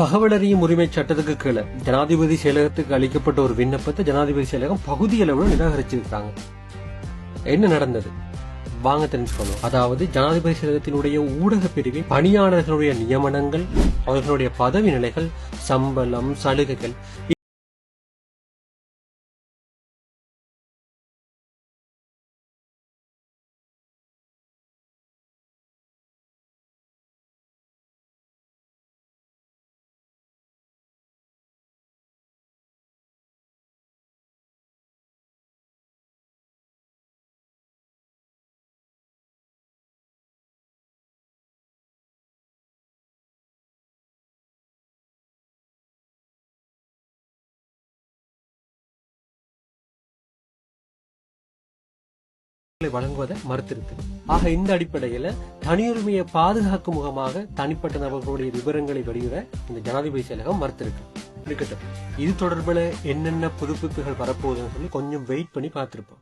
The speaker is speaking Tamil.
தகவலறியும் உரிமை சட்டத்துக்கு கீழே ஜனாதிபதி செயலகத்துக்கு அளிக்கப்பட்ட ஒரு விண்ணப்பத்தை ஜனாதிபதி செயலகம் பகுதி அளவில் நிராகரிச்சிருக்காங்க. என்ன நடந்தது? வாங்க தெரிஞ்சுக்கணும். அதாவது ஜனாதிபதி செயலகத்தினுடைய ஊடக பிரிவில் பணியாளர்களுடைய நியமனங்கள் அவர்களுடைய பதவி நிலைகள் சம்பளம் சலுகைகள் வழங்குவதை மறுத்திருக்கு. ஆக இந்த அடிப்படையில தனியுரிமையை பாதுகாக்கும் முகமாக தனிப்பட்ட நபர்களுடைய விவரங்களை வெளியிட இந்த ஜனாதிபதி செயலகம் மறுத்திருக்கு. இருக்கட்டும் இது தொடர்பில் என்னென்ன புதுப்பிப்புகள் வரப்போகுதுன்னு சொல்லி கொஞ்சம் வெயிட் பண்ணி பார்த்திருப்போம்.